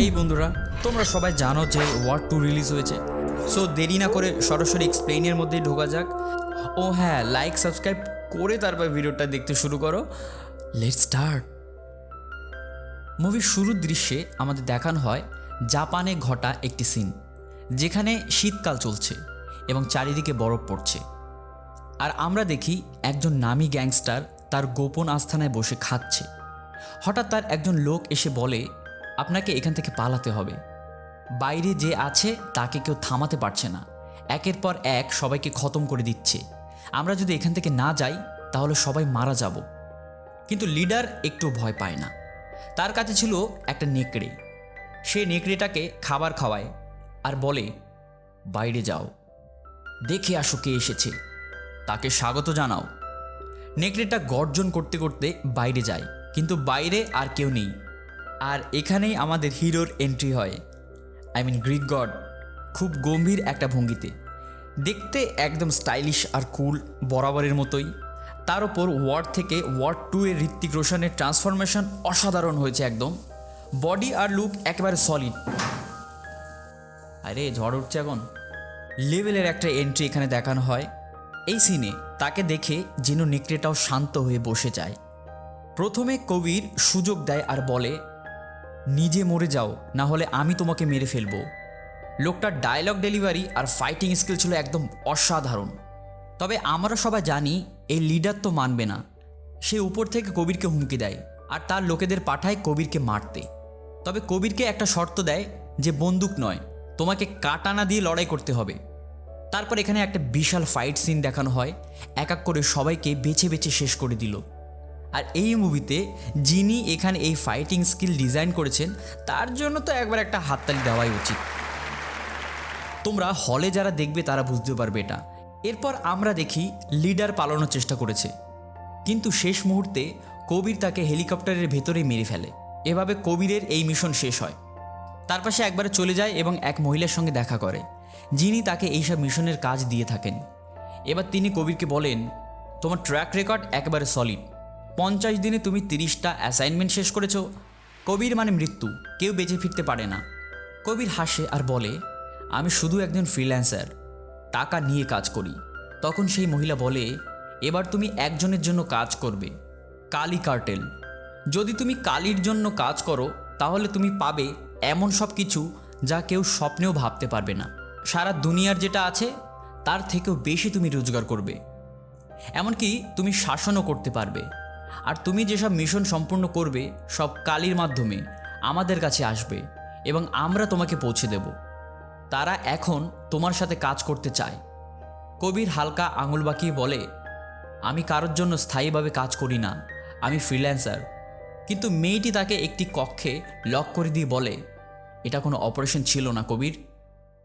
এই বন্ধুরা, তোমরা সবাই জানো যে ওয়ার্ড টু রিলিজ হয়েছে। সো দেরি না করে সরাসরি এক্সপ্লেইনের মধ্যে ঢোকা যাক। ও হ্যাঁ লাইক সাবস্ক্রাইব করে তারপর ভিডিওটা দেখতে শুরু করো। লেট স্টার্ট মুভির শুরুর দৃশ্যে আমাদের দেখানো হয় জাপানে ঘটা একটি সিন যেখানে শীতকাল চলছে এবং চারিদিকে বরফ পড়ছে। আর আমরা দেখি একজন নামী গ্যাংস্টার তার গোপন আস্থানায় বসে খাচ্ছে। হঠাৎ তার একজন লোক এসে বলে আপনাকে এখান থেকে পালাতে হবে। বাইরে যে আছে তাকে কেউ থামাতে পারছে না। একের পর এক সবাইকে খতম করে দিচ্ছে। আমরা যদি এখান থেকে না যাই, তাহলে সবাই মারা যাব। কিন্তু লিডার একটু ভয় পায় না। তার কাছে ছিল একটা নেকড়ে। সে নেকড়েটাকে খাবার খাওয়ায় আর বলে, বাইরে যাও। দেখে আসো কে এসেছে। তাকে স্বাগত জানাও। নেকড়েটা গর্জন করতে করতে বাইরে যায়। কিন্তু বাইরে আর কেউ নেই। আর এখানেই আমাদের হিরোর এন্ট্রি হয়। আই মিন গ্রিক গড খুব গম্ভীর একটা ভঙ্গিতে। দেখতে একদম স্টাইলিশ আর কুল বরাবরের মতোই। তার ওপর ওয়ার্ড থেকে ওয়ার্ড টু এর ঋত্বিক রোশনের ট্রান্সফরমেশন অসাধারণ হয়েছে একদম। বডি আর লুক একেবারে সলিড আরে, ঝড় উঠছে এখন। লেভেলের একটা এন্ট্রি এখানে দেখানো হয়। এই সিনে তাকে দেখে যেন নেকড়েটাও শান্ত হয়ে বসে যায়। প্রথমে কবির সুযোগ দেয় আর বলে নিজে মরে যাও, না হলে আমি তোমাকে মেরে ফেলব। লোকটার ডায়লগ ডেলিভারি আর ফাইটিং স্কিল ছিল একদম অসাধারণ। তবে আমরা সবাই জানি, এই লিডার তো মানবে না। সে উপর থেকে কবিরকে হুমকি দেয়, আর তার লোকেদের পাঠায় কবিরকে মারতে। তবে কবিরকে একটা শর্ত দেয় যে বন্দুক নয়, তোমাকে কাটানা দিয়ে লড়াই করতে হবে। তারপর এখানে একটা বিশাল ফাইট সিন দেখানো হয়, এক এক করে সবাইকে বেছে বেছে শেষ করে দিল। আর এই মুভিতে যিনি এখানে এই ফাইটিং স্কিল ডিজাইন করেছেন, তার জন্য তো একবার একটা হাততালি দেওয়াই উচিত। তোমরা হলে যারা দেখবে, তারা বুঝতে পারবে এটা। এরপর আমরা দেখি লিডার পালানোর চেষ্টা করেছে। কিন্তু শেষ মুহূর্তে কবির তাকে হেলিকপ্টারের ভেতরে মেরে ফেলে। এভাবে কবিরের এই মিশন শেষ হয়। তার পাশে একবারে চলে যায় এবং এক মহিলার সঙ্গে দেখা করে, যিনি তাকে এইসব মিশনের কাজ দিয়ে থাকেন। এবার তিনি কবিরকে বলেন, তোমার ট্র্যাক রেকর্ড একেবারে সলিড পঞ্চাশ দিনে তুমি তিরিশটা অ্যাসাইনমেন্ট শেষ করেছ। কবির মানে মৃত্যু, কেউ বেঁচে ফিরতে পারে না। কবির হাসে আর বলে, আমি শুধু একজন ফ্রিল্যান্সার টাকা নিয়ে কাজ করি। তখন সেই মহিলা বলে, এবার তুমি একজনের জন্য কাজ করবে, কালি কার্টেল। যদি তুমি কালির জন্য কাজ করো, তাহলে তুমি পাবে এমন সব কিছু যা কেউ স্বপ্নেও ভাবতে পারবে না। সারা দুনিয়ার যেটা আছে, তার থেকেও বেশি তুমি রোজগার করবে। এমনকি তুমি শাসনও করতে পারবে। আর তুমি যেসব মিশন সম্পূর্ণ করবে, সব কালির মাধ্যমে আমাদের কাছে আসবে এবং আমরা তোমাকে পৌঁছে দেব। তারা এখন তোমার সাথে কাজ করতে চায়। কবির হালকা আঙুল বাঁকিয়ে বলে, আমি কারোর জন্য স্থায়ীভাবে কাজ করি না, আমি ফ্রিল্যান্সার কিন্তু মেয়েটি তাকে একটি কক্ষে লক করে দিয়ে বলে, এটা কোনো অপারেশন ছিল না কবির।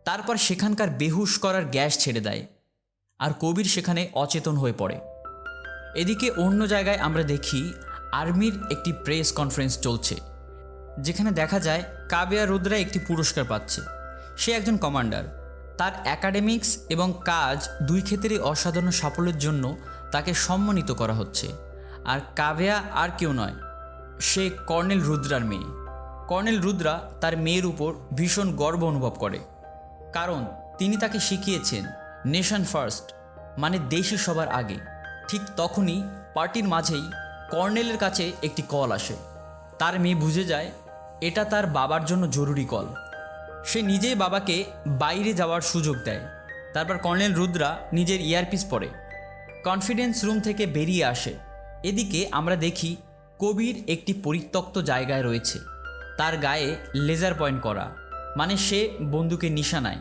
তারপর সেখানকার বেহুশ করার গ্যাস ছেড়ে দেয় আর কবির সেখানে অচেতন হয়ে পড়ে। এদিকে অন্য জায়গায় আমরা দেখি আর্মির একটি প্রেস কনফারেন্স চলছে, যেখানে দেখা যায় কাবিয়া রুদ্রা একটি পুরস্কার পাচ্ছে। সে একজন কমান্ডার। তার অ্যাকাডেমিক্স এবং কাজ দুই ক্ষেত্রেই অসাধারণ সাফল্যের জন্য তাকে সম্মানিত করা হচ্ছে। আর কাবিয়া আর কেউ নয়, সে কর্নেল রুদ্রার মেয়ে। কর্নেল রুদ্রা তার মেয়ের উপর ভীষণ গর্ব অনুভব করে। কারণ তিনি তাকে শিখিয়েছেন নেশন ফার্স্ট মানে দেশই সবার আগে। ঠিক তখনই পার্টির মাঝেই কর্নেলের কাছে একটি কল আসে। তার মেয়ে বুঝে যায়, এটা তার বাবার জন্য জরুরি কল। সে নিজেই বাবাকে বাইরে যাওয়ার সুযোগ দেয়। তারপর কর্নেল রুদ্রা নিজের ইয়ারপিস পরে। কনফিডেন্স রুম থেকে বেরিয়ে আসে। এদিকে আমরা দেখি কবির একটি পরিত্যক্ত জায়গায় রয়েছে। তার গায়ে লেজার পয়েন্ট করা মানে সে বন্দুকের নিশানায়।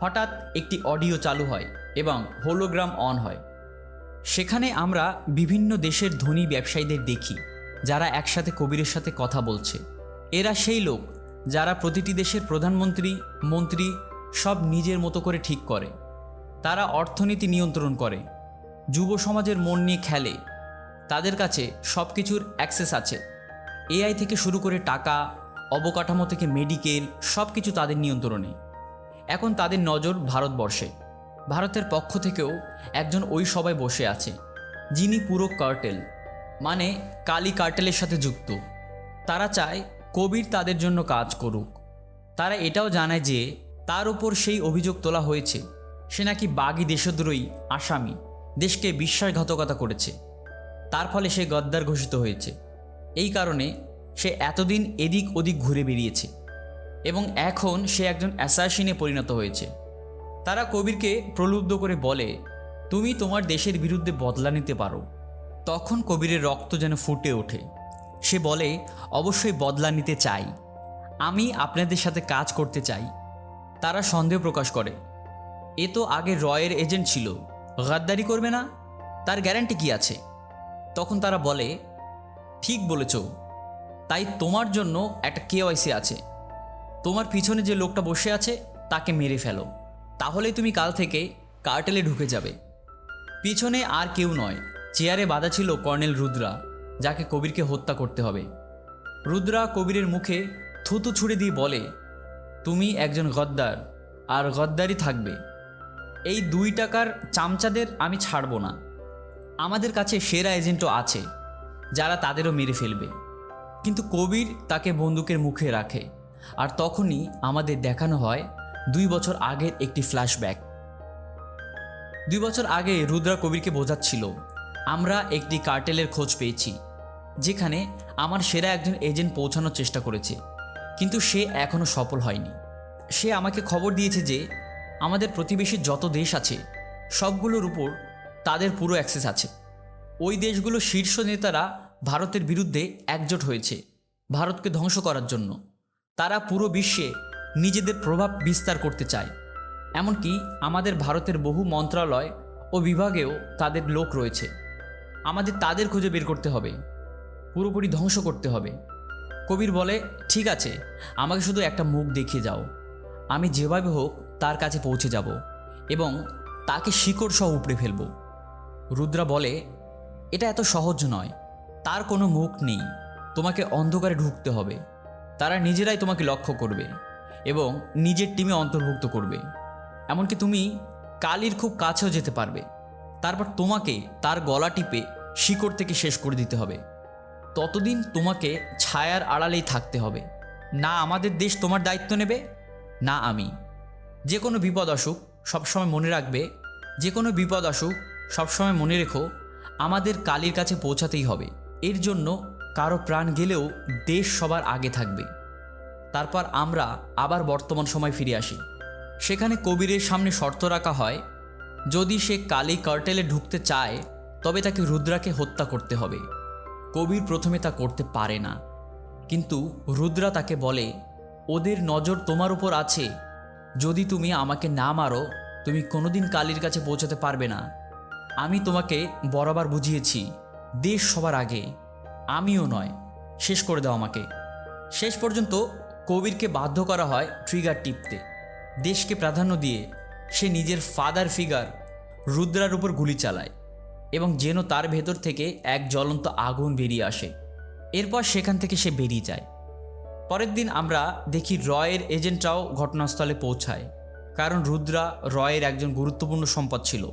হঠাৎ একটি অডিও চালু হয় এবং হোলোগ্রাম অন হয়। সেখানে আমরা বিভিন্ন দেশের ধনী ব্যবসায়ীদের দেখি, যারা একসাথে কবিরের সাথে কথা বলছে। এরা সেই লোক, যারা প্রতিটি দেশের প্রধানমন্ত্রী, মন্ত্রী সব নিজের মতো করে ঠিক করে। তারা অর্থনীতি নিয়ন্ত্রণ করে, যুব সমাজের মন নিয়ে খেলে। তাদের কাছে সব কিছুর অ্যাক্সেস আছে। এআই থেকে শুরু করে টাকা, অবকাঠামো থেকে মেডিকেল সব কিছু তাদের নিয়ন্ত্রণে। এখন তাদের নজর ভারতবর্ষে। ভারতের পক্ষ থেকেও একজন ওই সবাই বসে আছে, যিনি পুরো কার্টেল মানে কালি কার্টেলের সাথে যুক্ত। তারা চায় কবির তাদের জন্য কাজ করুক। তারা এটাও জানায় যে তার উপর সেই অভিযোগ তোলা হয়েছে, সে নাকি বাগী দেশদ্রোহী, আসামি, দেশকে বিশ্বাসঘাতকতা করেছে। তার ফলে সে গদ্দার ঘোষিত হয়েছে। এই কারণে সে এতদিন এদিক ওদিক ঘুরে বেরিয়েছে এবং এখন সে একজন অ্যাসাসিনে পরিণত হয়েছে। তারা কবিরকে প্রলুব্ধ করে বলে, তুমি তোমার দেশের বিরুদ্ধে বদলা নিতে পারো। তখন কবিরের রক্ত যেন ফুটে ওঠে। সে বলে, অবশ্যই বদলা নিতে চাই। আমি আপনাদের সাথে কাজ করতে চাই। তারা সন্দেহ প্রকাশ করে, এ তো আগে রয়ের এজেন্ট ছিল, গাদ্দারি করবে না? তার গ্যারান্টি কি আছে? তখন তারা বলে, ঠিক বলেছ। তাই তোমার জন্য একটা কেওয়াইসি আছে। তোমার পিছনে যে লোকটা বসে আছে, তাকে মেরে ফেলো। তাহলেই তুমি কাল থেকে কার্টেলে ঢুকে যাবে। পিছনে আর কেউ নয়, চেয়ারে বাঁধা ছিল কর্নেল রুদ্রা, যাকে কবিরকে হত্যা করতে হবে। রুদ্রা কবিরের মুখে থুতু ছুড়ে দিয়ে বলে, তুমি একজন গদ্দার, আর গদ্দারই থাকবে। এই দুই টাকার চামচাদের আমি ছাড়বো না। আমাদের কাছে সেরা এজেন্টও আছে, যারা তাদেরও মেরে ফেলবে। কিন্তু কবির তাকে বন্দুকের মুখে রাখে, আর তখনই আমাদের দেখানো হয় দুই বছর আগের একটি ফ্ল্যাশব্যাক। দুই বছর আগে রুদ্রা কবিরকে বোঝাচ্ছিল, আমরা একটি কার্টেলের খোঁজ পেয়েছি, যেখানে আমার সেরা একজন এজেন্ট পৌঁছানোর চেষ্টা করেছে, কিন্তু সে এখনও সফল হয়নি। সে আমাকে খবর দিয়েছে যে, আমাদের প্রতিবেশী যত দেশ আছে, সবগুলোর উপর তাদের পুরো অ্যাক্সেস আছে। ওই দেশগুলো শীর্ষ নেতারা ভারতের বিরুদ্ধে একজোট হয়েছে, ভারতকে ধ্বংস করার জন্য। তারা পুরো বিশ্বে নিজেদের প্রভাব বিস্তার করতে চায়। এমনকি আমাদের ভারতের বহু মন্ত্রণালয় ও বিভাগেও তাদের লোক রয়েছে। আমাদের তাদের খুঁজে বের করতে হবে। পুরোপুরি ধ্বংস করতে হবে। কবির বলে, ঠিক আছে, আমাকে শুধু একটা মুখ দেখিয়ে যাও। আমি যেভাবে হোক তার কাছে পৌঁছে যাব এবং তাকে শিকড় সহ উপড়ে ফেলব। রুদ্রা বলে, এটা এত সহজ নয়। তার কোনো মুখ নেই। তোমাকে অন্ধকারে ঢুকতে হবে। তারা নিজেরাই তোমাকে লক্ষ্য করবে। এবং নিজের টিমে অন্তর্ভুক্ত করবে। এমনকি তুমি কালির খুব কাছেও যেতে পারবে। তারপর তোমাকে তার গলা টিপে শিকড় থেকে শেষ করে দিতে হবে। ততদিন তোমাকে ছায়ার আড়ালেই থাকতে হবে। না আমাদের দেশ তোমার দায়িত্ব নেবে, না আমি। যে কোনো বিপদ আসুক, সবসময় মনে রাখবে, যে কোনো বিপদ আসুক, সবসময় মনে রেখো, আমাদের কালির কাছে পৌঁছাতেই হবে। এর জন্য কারও প্রাণ গেলেও দেশ সবার আগে থাকবে। তারপর আমরা আবার বর্তমান সময় ফিরে আসি। সেখানে কবিরের সামনে শর্ত রাখা হয়, যদি সে কালি কার্টেলে ঢুকতে চায়, তবে তাকে রুদ্রাকে হত্যা করতে হবে। কবির প্রথমে তা করতে পারে না। কিন্তু রুদ্রা তাকে বলে, ওদের নজর তোমার উপর আছে। যদি তুমি আমাকে না মারো, তুমি কোনোদিন কালির কাছে পৌঁছাতে পারবে না। আমি তোমাকে বরাবর বুঝিয়েছি, দেশ সবার আগে। আমিও নয়। শেষ করে দাও আমাকে। শেষ পর্যন্ত কবিরকে বাধ্য করা হয় ট্রিগার টিপতে। দেশকে প্রাধান্য দিয়ে সে নিজের ফাদার ফিগার রুদ্রার উপর গুলি চালায় এবং যেন তার ভেতর থেকে এক জ্বলন্ত আগুন বেরিয়ে আসে। এরপর সেখান থেকে সে বেরিয়ে যায়। পরের দিন আমরা দেখি রয়ের এজেন্টরাও ঘটনাস্থলে পৌঁছায়, কারণ রুদ্রা রয়ের একজন গুরুত্বপূর্ণ সম্পদ ছিল।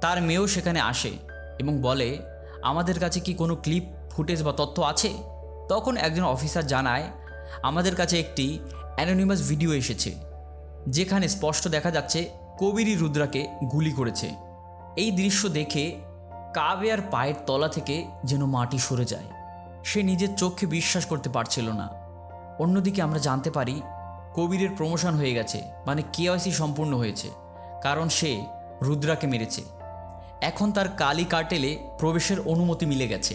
তার মেয়েও সেখানে আসে এবং বলে, আমাদের কাছে কি কোনো ক্লিপ ফুটেজ বা তথ্য আছে? তখন একজন অফিসার জানায় আমাদের কাছে একটি অ্যানোনিমাস ভিডিও এসেছে, যেখানে স্পষ্ট দেখা যাচ্ছে কবিরই রুদ্রাকে গুলি করেছে। এই দৃশ্য দেখে কাবেয়ার পায়ের তলা থেকে যেন মাটি সরে যায়। সে নিজের চোখে বিশ্বাস করতে পারছিল না। অন্যদিকে আমরা জানতে পারি কবিরের প্রমোশন হয়ে গেছে মানে কেওয়াইসি সম্পূর্ণ হয়েছে, কারণ সে রুদ্রাকে মেরেছে। এখন তার কালি কার্টেলে প্রবেশের অনুমতি মিলে গেছে।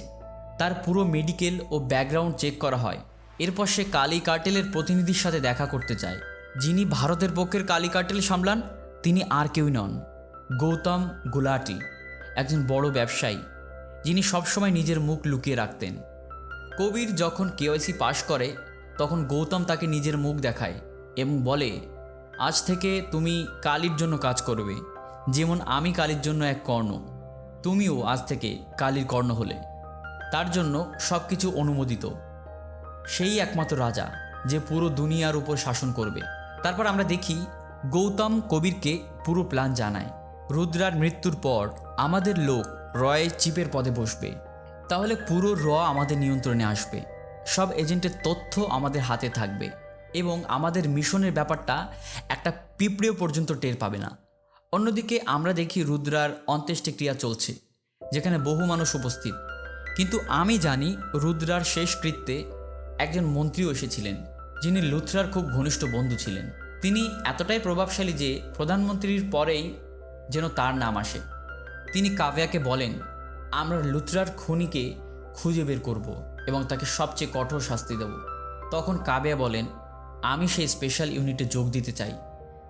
তার পুরো মেডিকেল ও ব্যাকগ্রাউন্ড চেক করা হয়। এরপর সে কালি কার্টেলের প্রতিনিধির সাথে দেখা করতে চায় যিনি ভারতের পক্ষের কালি কার্টেল সামলান, তিনি আর কেউই নন, গৌতম গুলাটি, একজন বড় ব্যবসায়ী, যিনি সবসময় নিজের মুখ লুকিয়ে রাখতেন। কবির যখন কেওয়াইসি পাশ করে, তখন গৌতম তাকে নিজের মুখ দেখায় এবং বলে, আজ থেকে তুমি কালির জন্য কাজ করবে, যেমন আমি কালির জন্য এক কর্ণ, তুমিও আজ থেকে কালির কর্ণ হলে। তার জন্য সব কিছু অনুমোদিত। সেই একমাত্র রাজা যে পুরো দুনিয়ার উপর শাসন করবে। তারপর আমরা দেখি গৌতম কবিরকে পুরো প্ল্যান জানায়। রুদ্রার মৃত্যুর পর আমাদের লোক রয়ের চিপের পদে বসবে। তাহলে পুরো র আমাদের নিয়ন্ত্রণে আসবে। সব এজেন্টের তথ্য আমাদের হাতে থাকবে এবং আমাদের মিশনের ব্যাপারটা একটা পিঁপড়েও পর্যন্ত টের পাবে না। অন্যদিকে আমরা দেখি রুদ্রার অন্ত্যেষ্টিক্রিয়া চলছে, যেখানে বহু মানুষ উপস্থিত। কিন্তু আমি জানি রুদ্রার শেষকৃত্যে একজন মন্ত্রীও এসেছিলেন, যিনি লুথরার খুব ঘনিষ্ঠ বন্ধু ছিলেন। তিনি এতটাই প্রভাবশালী যে প্রধানমন্ত্রীর পরেই যেন তার নাম আসে। তিনি কাব্যাকে বলেন, আমরা লুথরার খুনিকে খুঁজে বের করব এবং তাকে সবচেয়ে কঠোর শাস্তি দেব। তখন কাব্যা বলেন, আমি সেই স্পেশাল ইউনিটে যোগ দিতে চাই,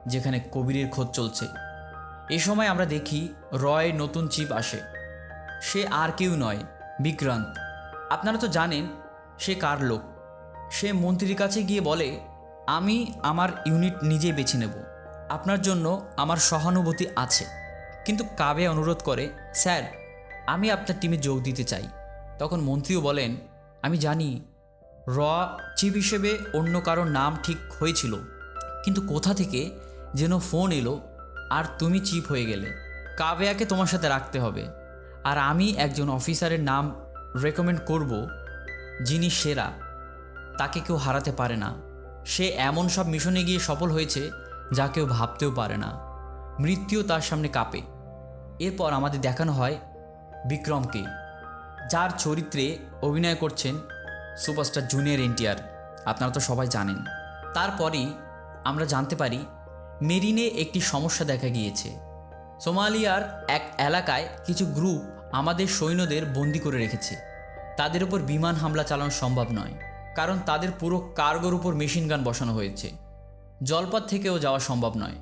যেখানে কবিরের খোঁজ চলছে। এ সময় আমরা দেখি রয় নতুন চিপ আসে। সে আর কেউ নয়, বিক্রান্ত। আপনারা তো জানেন, সে কার লোক? সে মন্ত্রীর কাছে গিয়ে বলে, আমি আমার ইউনিট নিজেই বেছে নেব। আপনার জন্য আমার সহানুভূতি আছে। কিন্তু কাবে অনুরোধ করে, স্যার, আমি আপনার টিমে যোগ দিতে চাই। তখন মন্ত্রীও বলেন, আমি জানি, র চিফ হিসেবে অন্য কারোর নাম ঠিক হয়েছিল। কিন্তু কোথা থেকে যেন ফোন এলো, আর তুমি চিফ হয়ে গেলে। কাবেয়াকে তোমার সাথে রাখতে হবে। আর আমি একজন অফিসারের নাম রেকমেন্ড করব, যিনি সেরা। তাকে কেউ হারাতে পারে না। সে এমন সব মিশনে গিয়ে সফল হয়েছে যা কেউ ভাবতেও পারে না। মৃত্যুও তার সামনে কাঁপে। এরপর আমাদের দেখানো হয় বিক্রমকে, যার চরিত্রে অভিনয় করছেন সুপারস্টার জুনিয়র এনটিআর, আপনারা তো সবাই জানেন। তারপরেই আমরা জানতে পারি মেরিনে একটি সমস্যা দেখা গিয়েছে। সোমালিয়ার এক এলাকায় কিছু গ্রুপ আমাদের সৈন্যদের বন্দি করে রেখেছে। তাদের উপর বিমান হামলা চালানো সম্ভব নয়। কারণ তাদের পুরো কার্গোর উপর মেশিন গান বসানো হয়েছে। জলপথ থেকেও যাওয়া সম্ভব নয়।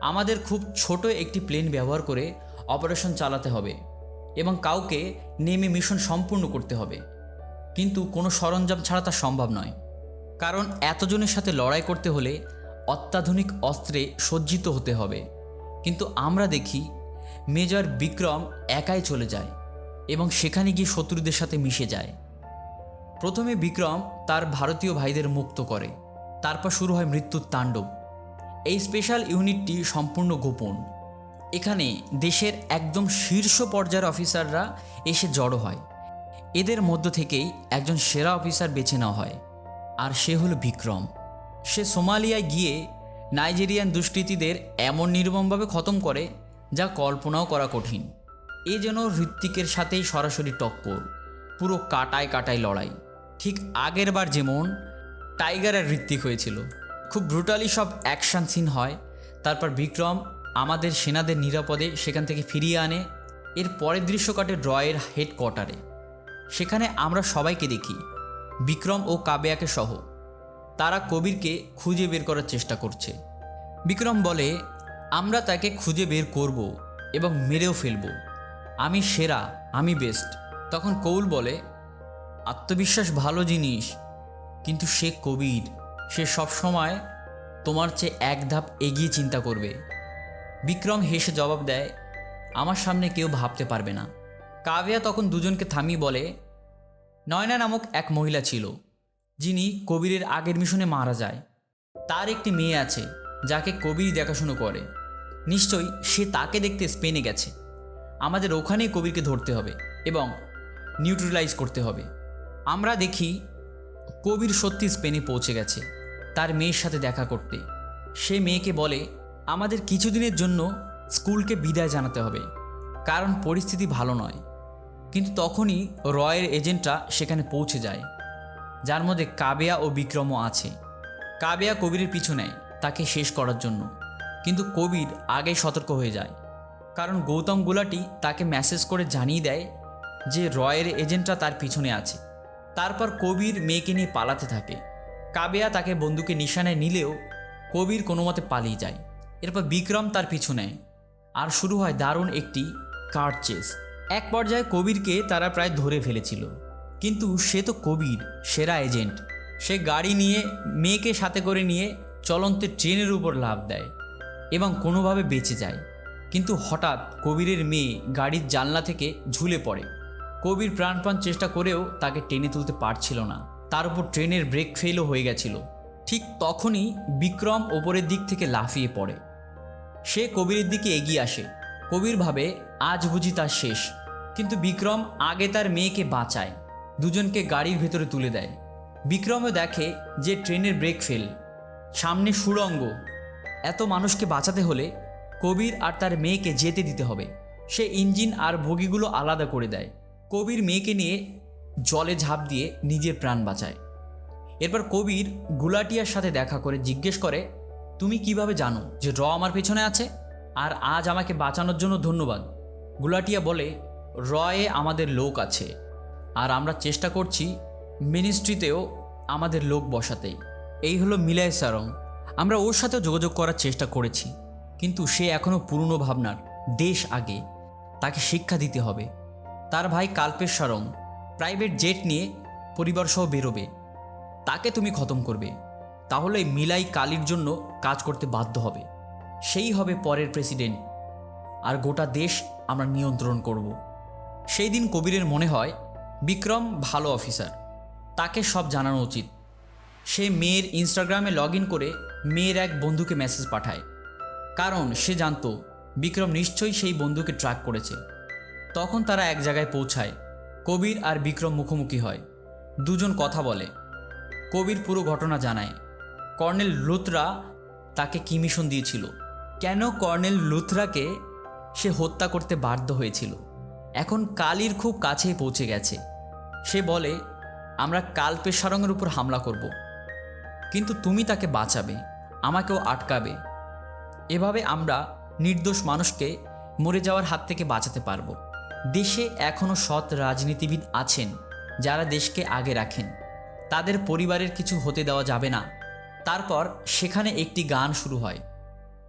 আমাদের খুব ছোট একটি প্লেন ব্যবহার করে অপারেশন চালাতে হবে এবং কাউকে নেমে মিশন সম্পূর্ণ করতে হবে। কিন্তু কোনো সরঞ্জাম ছাড়া তা সম্ভব নয়। কারণ এতজনের সাথে লড়াই করতে হলে অত্যাধুনিক অস্ত্রে সজ্জিত হতে হবে। কিন্তু আমরা দেখি মেজর বিক্রম একাই চলে যায় এবং সেখানে গিয়ে শত্রুদের সাথে মিশে যায়। প্রথমে বিক্রম তার ভারতীয় ভাইদের মুক্ত করে। তারপর শুরু হয় মৃত্যুর তাণ্ডব। এই স্পেশাল ইউনিটটি সম্পূর্ণ গোপন। এখানে দেশের একদম শীর্ষ পর্যায়ের অফিসাররা এসে জড়ো হয়। এদের মধ্য থেকেই একজন সেরা অফিসার বেছে নেওয়া হয়, আর সে হলো বিক্রম। সে সোমালিয়ায় গিয়ে নাইজেরিয়ান দুষ্কৃতীদের এমন নির্মমভাবে খতম করে, যা কল্পনাও করা কঠিন। এ যেন হৃত্বিকের সাথেই সরাসরি টক্কর, পুরো কাটায় কাটায় লড়াই। ঠিক আগের বার যেমন টাইগার আর হৃত্বিক হয়েছিল। খুব ব্রুটালি সব অ্যাকশন সিন হয়। তারপর বিক্রম আমাদের সেনাদের নিরাপদে সেখান থেকে ফিরিয়ে আনে। এর পরের দৃশ্য কাটে রয়ের হেডকোয়ার্টারে সেখানে আমরা সবাইকে দেখি, বিক্রম ও কাবেয়াকে সহ। তারা কবিরকে খুঁজে বের করার চেষ্টা করছে। বিক্রম বলে, আমরা তাকে খুঁজে বের করব এবং মেরেও ফেলব। আমি সেরা, আমি বেস্ট তখন কৌল বলে আত্মবিশ্বাস ভালো জিনিস, কিন্তু সে কবির। সে সবসময় তোমার চেয়ে এক ধাপ এগিয়ে চিন্তা করবে। বিক্রম হেসে জবাব দেয়, আমার সামনে কেউ ভাবতে পারবে না। কাভিয়া তখন দুজনকে থামিয়ে বলে, নয়না নামক এক মহিলা ছিল, যিনি কবিরের আগের মিশনে মারা যায়। তার একটি মেয়ে আছে, যাকে কবির দেখাশুনো করে। নিশ্চয়ই সে তাকে দেখতে স্পেনে গেছে। আমাদের ওখানেই কবিরকে ধরতে হবে এবং নিউট্রালাইজ করতে হবে। আমরা দেখি কবির সত্যি স্পেনে পৌঁছে গেছে। তার মেয়ের সাথে দেখা করতে। সে মেয়েকে বলে, আমাদের কিছুদিনের জন্য স্কুলকে বিদায় জানাতে হবে, কারণ পরিস্থিতি ভালো নয়। কিন্তু তখনই রয়ের এজেন্টরা সেখানে পৌঁছে যায়, যার মধ্যে কাবেয়া ও বিক্রমও আছে। কাবেয়া কবিরের পিছু নেয় তাকে শেষ করার জন্য। কিন্তু কবির আগেই সতর্ক হয়ে যায়, কারণ গৌতম গুলাটি তাকে মেসেজ করে জানিয়ে দেয় যে রয়ের এজেন্টরা তার পিছনে আছে। তারপর কবির মেয়েকে নিয়ে পালাতে থাকে। কাবেয়া তাকে বন্দুকে নিশানে নিলেও কবির কোনো মতে পালিয়ে যায়। এরপর বিক্রম তার পিছু নেয়। আর শুরু হয় দারুণ একটি কার্ড চেস। এক পর্যায়ে কবিরকে তারা প্রায় ধরে ফেলেছিল। কিন্তু সে তো কবির, সেরা এজেন্ট। সে গাড়ি নিয়ে, মেয়েকে সাথে করে নিয়ে চলন্তে ট্রেনের উপর লাভ দেয় এবং কোনোভাবে বেঁচে যায়। কিন্তু হঠাৎ কবিরের মেয়ে গাড়ির জানলা থেকে ঝুলে পড়ে। কবির প্রাণপ্রাণ চেষ্টা করেও তাকে টেনে তুলতে পারছিল না। তার উপর ট্রেনের ব্রেক ফেলও হয়ে গেছিল। ঠিক তখনই বিক্রম ওপরের দিক থেকে লাফিয়ে পড়ে। সে কবিরের দিকে এগিয়ে আসে। কবির ভাবে, আজ বুঝি তার শেষ। কিন্তু বিক্রম আগে তার মেয়েকে বাঁচায়। দুজনকে গাড়ির ভেতরে তুলে দেয়। বিক্রমও দেখে যে ট্রেনের ব্রেক ফেল। সামনে সুড়ঙ্গ। এত মানুষকে বাঁচাতে হলে কবির আর তার মেয়েকে যেতে দিতে হবে। সে ইঞ্জিন আর বগিগুলো আলাদা করে দেয়। কবির মেয়েকে নিয়ে জলে ঝাঁপ দিয়ে নিজের প্রাণ বাঁচায়। এরপর কবির গুলাটিয়ার সাথে দেখা করে জিজ্ঞেস করে, তুমি কীভাবে জানো যে র আমার পেছনে আছে? আর আজ আমাকে বাঁচানোর জন্য ধন্যবাদ। গুলাটিয়া বলে, রয়ে আমাদের লোক আছে, আর আমরা চেষ্টা করছি মিনিস্ট্রিতেও আমাদের লোক বসাতেই। এই হলো মিলায় সারং। আমরা ওর সাথেও যোগাযোগ করার চেষ্টা করেছি, কিন্তু সে এখনও পুরনো ভাবনার দেশ আগে। তাকে শিক্ষা দিতে হবে। তার ভাই কাল্পেশ সারং প্রাইভেট জেট নিয়ে পরিবারসহ বেরোবে। তাকে তুমি খতম করবে। তাহলে মিলাই কালির জন্য কাজ করতে বাধ্য হবে। সেই হবে পরের প্রেসিডেন্ট। আর গোটা দেশ আমরা নিয়ন্ত্রণ করব। সেই দিন কবিরের মনে হয়, বিক্রম ভালো অফিসার। তাকে সব জানানো উচিত। সে মেয়ের ইনস্টাগ্রামে লগ ইন করে মেয়ের এক বন্ধুকে মেসেজ পাঠায়। কারণ সে জানত, বিক্রম নিশ্চয়ই সেই বন্ধুকে ট্র্যাক করেছে। তখন তারা এক জায়গায় পৌঁছায়। কবির আর বিক্রম মুখোমুখি হয়। দুজন কথা বলে। কবির পুরো ঘটনা জানায়। কর্নেল লুথরা তাকে কি মিশন দিয়েছিল? কেন কর্নেল লুথরাকে সে হত্যা করতে বাধ্য হয়েছিল? এখন কালির খুব কাছেই পৌঁছে গেছে। সে বলে, আমরা কালপে সারঙ্গের উপর হামলা করব। কিন্তু তুমি তাকে বাঁচাবে, আমাকেও আটকাবে। এভাবে আমরা নির্দোষ মানুষকে মরে যাওয়ার হাত থেকে বাঁচাতে পারব। দেশে এখনও সৎ রাজনীতিবিদ আছেন যারা দেশকে আগে রাখেন। তাদের পরিবারের কিছু হতে দেওয়া যাবে না। তারপর সেখানে একটি গান শুরু হয়,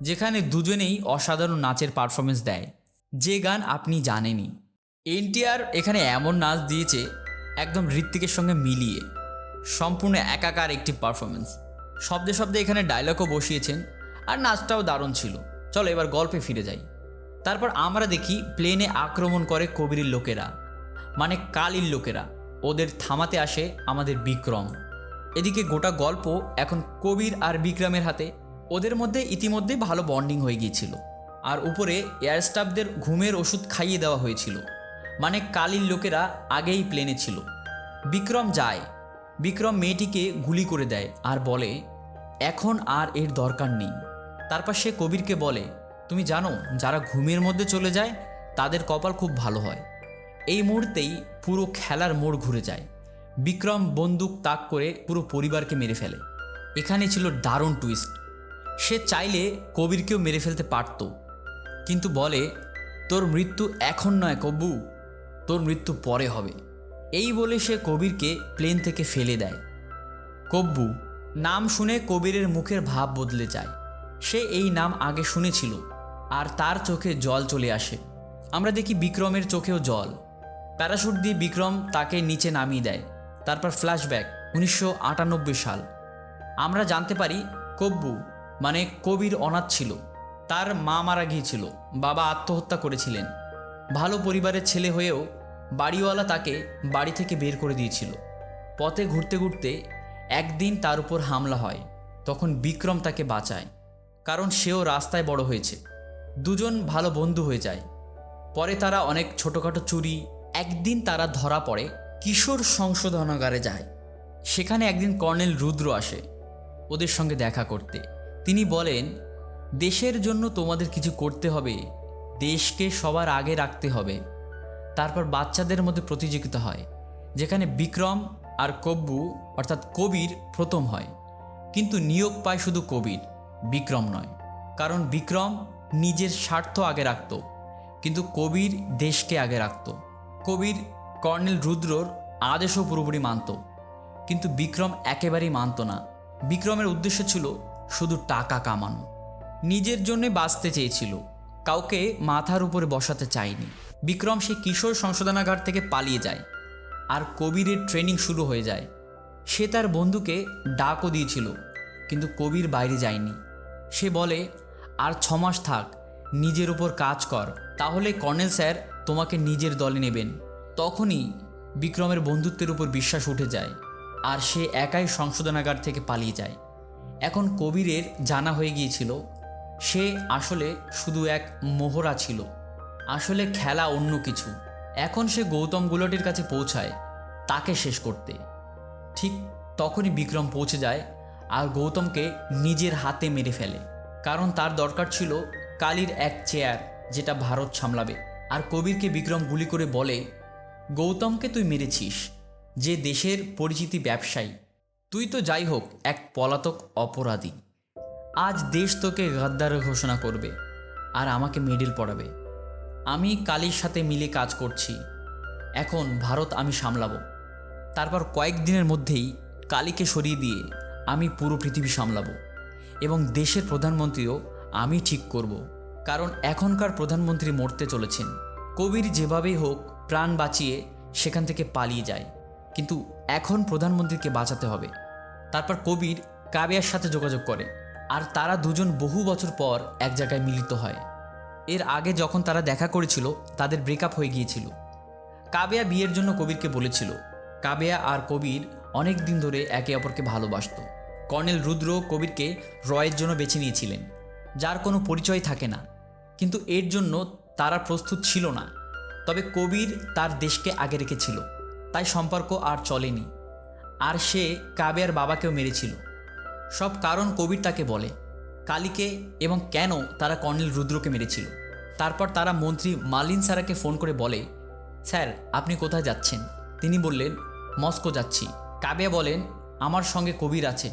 যেখানে দুজনেই অসাধারণ নাচের পারফরমেন্স দেয়। যে গান আপনি জানেনই। এনটিআর এখানে এমন নাচ দিয়েছে, একদম ঋত্বিকের সঙ্গে মিলিয়ে। সম্পূর্ণ একাকার একটি পারফরমেন্স শব্দে শব্দে এখানে ডায়লগও বসিয়েছেন, আর নাচটাও দারুণ ছিল। চলো এবার গল্পে ফিরে যাই। তারপর আমরা দেখি প্লেনে আক্রমণ করে কবিরের লোকেরা মানে কালির লোকেরা। ওদের থামাতে আসে আমাদের বিক্রম। এদিকে গোটা গল্প এখন কবির আর বিক্রমের হাতে। ওদের মধ্যে ইতিমধ্যে ভালো বন্ডিং হয়ে গিয়েছিল। আর উপরে এয়ার স্টাফদের ঘুমের ওষুধ খাইয়ে দেওয়া হয়েছিল। মানে কালির লোকেরা আগেই প্লেনে ছিল। বিক্রম যায়। বিক্রম মেয়েটিকে গুলি করে দেয় আর বলে, এখন আর এর দরকার নেই। তারপর সে কবিরকে বলে তুমি জানো, যারা ঘুমের মধ্যে চলে যায়, তাদের কপাল খুব ভালো হয়। এই মুহূর্তেই পুরো খেলার মোড় ঘুরে যায়। বিক্রম বন্দুক তাক করে পুরো পরিবারকে মেরে ফেলে। এখানে ছিল দারুণ টুইস্ট সে চাইলে কবিরকেও মেরে ফেলতে পারত। কিন্তু বলে, তোর মৃত্যু এখন নয় কব্বু, তোর মৃত্যু পরে হবে। এই বলে সে কবিরকে প্লেন থেকে ফেলে দেয়। কব্বু, নাম শুনে কবিরের মুখের ভাব বদলে যায়। সে এই নাম আগে শুনেছিল। আর তার চোখে জল চলে আসে। আমরা দেখি বিক্রমের চোখেও জল। প্যারাশুট দিয়ে বিক্রম তাকে নিচে নামিয়ে দেয়। তারপর ফ্ল্যাশব্যাক, উনিশশো আটানব্বই সাল। আমরা জানতে পারি কব্বু মানে কবির অনাথ ছিল। তার মা মারা গিয়েছিল, বাবা আত্মহত্যা করেছিলেন। ভালো পরিবারের ছেলে হয়েও বাড়িওয়ালা তাকে বাড়ি থেকে বের করে দিয়েছিল। পথে ঘুরতে ঘুরতে একদিন তার উপর হামলা হয়, তখন বিক্রম তাকে বাঁচায়, কারণ সেও রাস্তায় বড় হয়েছে। দুজন ভালো বন্ধু হয়ে যায়। পরে তারা অনেক ছোটোখাটো চুরি, একদিন তারা ধরা পড়ে কিশোর সংশোধনাগারে যায়। সেখানে একদিন কর্নেল রুদ্র আসে ওদের সঙ্গে দেখা করতে। তিনি বলেন, দেশের জন্য তোমাদের কিছু করতে হবে, দেশকে সবার আগে রাখতে হবে। তারপর বাচ্চাদের মধ্যে প্রতিযোগিতা হয়, যেখানে বিক্রম আর কব্বু, অর্থাৎ কবির, প্রথম হয়। কিন্তু নিয়োগ পায় শুধু কবির, বিক্রম নয়। কারণ বিক্রম নিজের স্বার্থ আগে রাখত। কিন্তু কবির দেশকে আগে রাখত। কবির কর্নেল রুদ্রর আদেশও পুরোপুরি মানত। কিন্তু বিক্রম একেবারেই মানত না। বিক্রমের উদ্দেশ্য ছিল শুধু টাকা কামানো। নিজের জন্যে বাঁচতে চেয়েছিল। কাউকে মাথার উপরে বসাতে চায়নি। বিক্রম সে কিশোর সংশোধনাগার থেকে পালিয়ে যায়। আর কবিরের ট্রেনিং শুরু হয়ে যায়। সে তার বন্ধুকে ডাকও দিয়েছিল, কিন্তু কবির বাইরে যায়নি। সে বলে আর ছমাস থাক, নিজের উপর কাজ কর, তাহলে কর্নেল স্যার তোমাকে নিজের দলে নেবেন। তখনই বিক্রমের বন্ধুত্বের উপর বিশ্বাস উঠে যায়, আর সে একাই সংশোধনাগার থেকে পালিয়ে যায়। এখন কবিরের জানা হয়ে গিয়েছিল, সে আসলে শুধু এক মোহরা ছিল, আসলে খেলা অন্য কিছু। এখন সে গৌতম গুলটির কাছে পৌঁছায়, তাকে শেষ করতে। ঠিক তখনই বিক্রম পৌঁছে যায়, আর গৌতমকে নিজের হাতে মেরে ফেলে। কারণ তার দরকার ছিল কালীর এক চেয়ার, যেটা ভারত সামলাবে। আর কবিরকে বিক্রম গুলি করে বলে, গৌতমকে তুই মেরেছিস, যে দেশের পরিচিতি ব্যবসায়ী। তুই তো যাই হোক, এক পলাতক অপরাধী। আজ দেশ তোকে গাদ্দার ঘোষণা করবে, আর আমাকে মেডেল পড়াবে। আমি কালীর সাথে মিলে কাজ করছি। এখন ভারত আমি সামলাবো। তারপর কয়েকদিনের মধ্যেই কালীকে সরিয়ে দিয়ে আমি পুরো পৃথিবী সামলাবো। এবং দেশের প্রধানমন্ত্রীও আমি ঠিক করব। কারণ এখনকার প্রধানমন্ত্রী মরতে চলেছেন। কবির যেভাবেই হোক, প্রাণ বাঁচিয়ে সেখান থেকে পালিয়ে যায়। কিন্তু এখন প্রধানমন্ত্রীকে বাঁচাতে হবে। তারপর কবির কাবিয়ার সাথে যোগাযোগ করে। আর তারা দুজন বহু বছর পর এক জায়গায় মিলিত হয়। এর আগে যখন তারা দেখা করেছিল, তাদের ব্রেকআপ হয়ে গিয়েছিল। কাবেয়া বিয়ের জন্য কবিরকে বলেছিল। কাবেয়া আর কবির অনেক দিন ধরে একে অপরকে ভালোবাসত। কর্নেল রুদ্র কবিরকে রয়ের জন্য বেছে নিয়েছিলেন, যার কোনো পরিচয় থাকে না। কিন্তু এর জন্য তারা প্রস্তুত ছিল না। তবে কবির তার দেশকে আগে রেখেছিল, তাই সম্পর্ক আর চলেনি। আর সে কাবেয়ার বাবাকেও মেরেছিল। সব কারণ কবির তাকে বলে, কালীকে এবং কেন তারা কর্নেল রুদ্রকে মেরেছিল। তারপর তারা মন্ত্রী মালিন সারাকে ফোন করে বলে, স্যার, আপনি কোথায় যাচ্ছেন? তিনি বললেন, মস্কো যাচ্ছি। কাবিয়া বলেন, আমার সঙ্গে কবির আছে।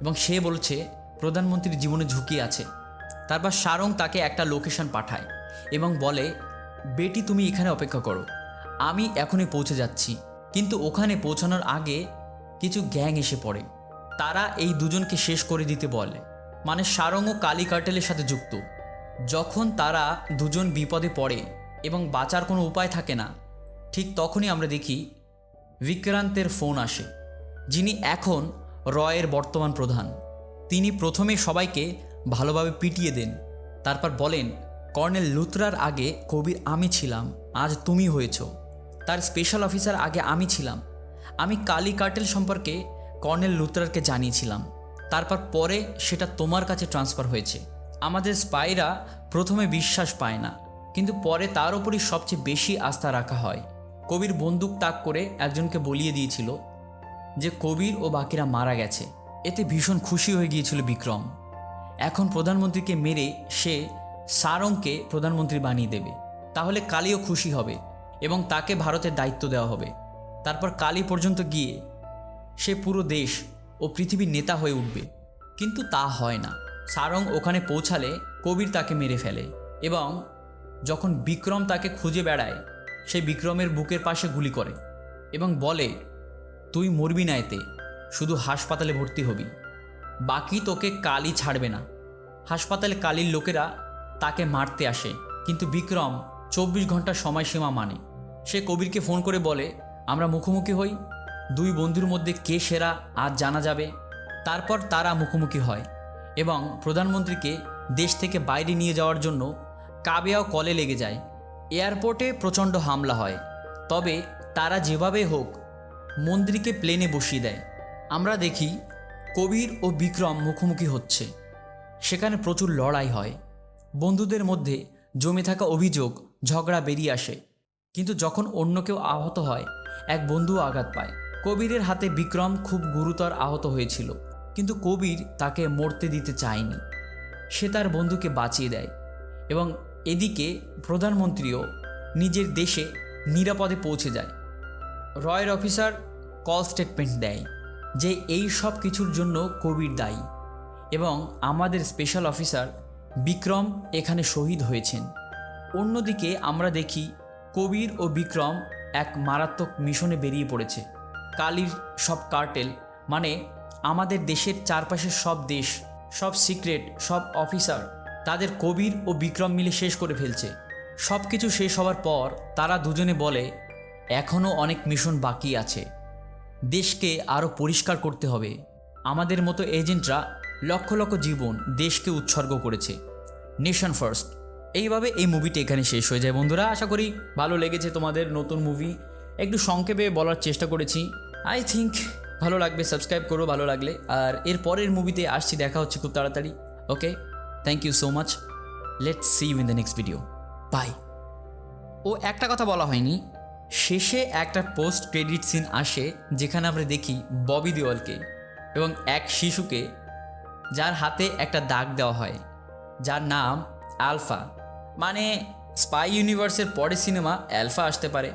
এবং সে বলছে, প্রধানমন্ত্রীর জীবনে ঝুঁকি আছে। তারপর সারং তাকে একটা লোকেশন পাঠায় এবং বলে, বেটি, তুমি এখানে অপেক্ষা করো। আমি এখনই পৌঁছে যাচ্ছি। কিন্তু ওখানে পৌঁছানোর আগে কিছু গ্যাং এসে পড়ে। তারা এই দুজনকে শেষ করে দিতে বলে। মানে সারং ও কালী কার্টেলের সাথে যুক্ত। যখন তারা দুজন বিপদে পড়ে এবং বাঁচার কোনো উপায় থাকে না, ঠিক তখনই আমরা দেখি, বিক্রান্তের ফোন আসে, যিনি এখন রয়ের বর্তমান প্রধান। তিনি প্রথমে সবাইকে ভালোভাবে পিটিয়ে দেন। তারপর বলেন, কর্নেল লুতরার আগে কবির আমি ছিলাম, আজ তুমি হয়েছ। তার স্পেশাল অফিসার আগে আমি ছিলাম। আমি কালী কার্টেল সম্পর্কে কর্নেল লুতরারকে জানিয়েছিলাম। তারপর পরে সেটা তোমার কাছে ট্রান্সফার হয়েছে। আমাদের স্পাইরা প্রথমে বিশ্বাস পায় না, কিন্তু পরে তার উপরই সবচেয়ে বেশি আস্থা রাখা হয়। কবির বন্দুক তাক করে একজনকে বলিয়ে দিয়েছিল যে কবির ও বাকিরা মারা গেছে। এতে ভীষণ খুশি হয়ে গিয়েছিল বিক্রম। এখন প্রধানমন্ত্রীকে মেরে সে সারংকে প্রধানমন্ত্রী বানিয়ে দেবে। তাহলে কালীও খুশি হবে এবং তাকে ভারতের দায়িত্ব দেওয়া হবে। তারপর কালী পর্যন্ত গিয়ে সে পুরো দেশ ও পৃথিবীর নেতা হয়ে উঠবে। কিন্তু তা হয় না। সারং ওখানে পৌঁছালে কবির তাকে মেরে ফেলে এবং যখন বিক্রম তাকে খুঁজে বেড়ায়, সে বিক্রমের বুকের পাশে গুলি করে এবং বলে তুই মরবি না এতে। শুধু হাসপাতালে ভর্তি হবি। বাকি তোকে কালই ছাড়বে না। হাসপাতালে কালির লোকেরা তাকে মারতে আসে। কিন্তু বিক্রম চব্বিশ ঘণ্টা সময়সীমা মানে। সে কবিরকে ফোন করে বলে, আমরা মুখোমুখি হই। দুই বন্ধুর মধ্যে কে সেরা আজ জানা যাবে। তারপর তারা মুখোমুখি হয় এবং প্রধানমন্ত্রীকে দেশ থেকে বাইরে নিয়ে যাওয়ার জন্য কাবেয়াও কলে লেগে যায়। এয়ারপোর্টে প্রচণ্ড হামলা হয়। তবে তারা যেভাবে হোক মন্ত্রীকে প্লেনে বসিয়ে দেয়। আমরা দেখি কবির ও বিক্রম মুখোমুখি হচ্ছে। সেখানে প্রচুর লড়াই হয়। বন্ধুদের মধ্যে জমে থাকা অভিযোগ, ঝগড়া বেরিয়ে আসে। কিন্তু যখন অন্য কেউ আহত হয়, এক বন্ধু আঘাত পায়। কবিরের হাতে বিক্রম খুব গুরুতর আহত হয়েছিল। কিন্তু কবির তাকে মরতে দিতে চায়নি। সে তার বন্ধুকে বাঁচিয়ে দেয় এবং এদিকে প্রধানমন্ত্রীও নিজের দেশে নিরাপদে পৌঁছে যায়। রয়ের অফিসার কল স্টেটমেন্ট দেয় যে এই সব কিছুর জন্য কবির দায়ী এবং আমাদের স্পেশাল অফিসার বিক্রম এখানে শহীদ হয়েছেন। অন্যদিকে আমরা দেখি কবির ও বিক্রম এক মারাত্মক মিশনে বেরিয়ে পড়েছে। কালির সব কার্টেল মানে আমাদের দেশের চারপাশের সব দেশ, সব সিক্রেট সব অফিসার তাদের কবির ও বিক্রম মিলে শেষ করে ফেলছে। সব কিছু শেষ হওয়ার পর তারা দুজনে বলে এখনও অনেক মিশন বাকি আছে। দেশকে আরও পরিষ্কার করতে হবে। আমাদের মতো এজেন্টরা লক্ষ লক্ষ জীবন দেশকে উৎসর্গ করেছে। নেশন ফার্স্ট এইভাবে এই মুভিটি এখানে শেষ হয়ে যায়। বন্ধুরা, আশা করি ভালো লেগেছে তোমাদের নতুন মুভি একটু সংক্ষেপে বলার চেষ্টা করেছি। আই থিঙ্ক ভালো লাগবে সাবস্ক্রাইব করো ভালো লাগলে। আর এর পরের মুভিতে আসছি, দেখা হচ্ছে খুব তাড়াতাড়ি। Okay thank you so much let's see you in the next video bye ও, একটা কথা বলা হয়নি। শেষে একটা পোস্ট ক্রেডিট সিন আসে যেখানে আমরা দেখি ববি দেওয়ালকে এবং এক শিশুকে যার হাতে একটা দাগ দেওয়া হয়, যার নাম আলফা। মানে স্পাই ইউনিভার্সের পরের সিনেমা অ্যালফা আসতে পারে।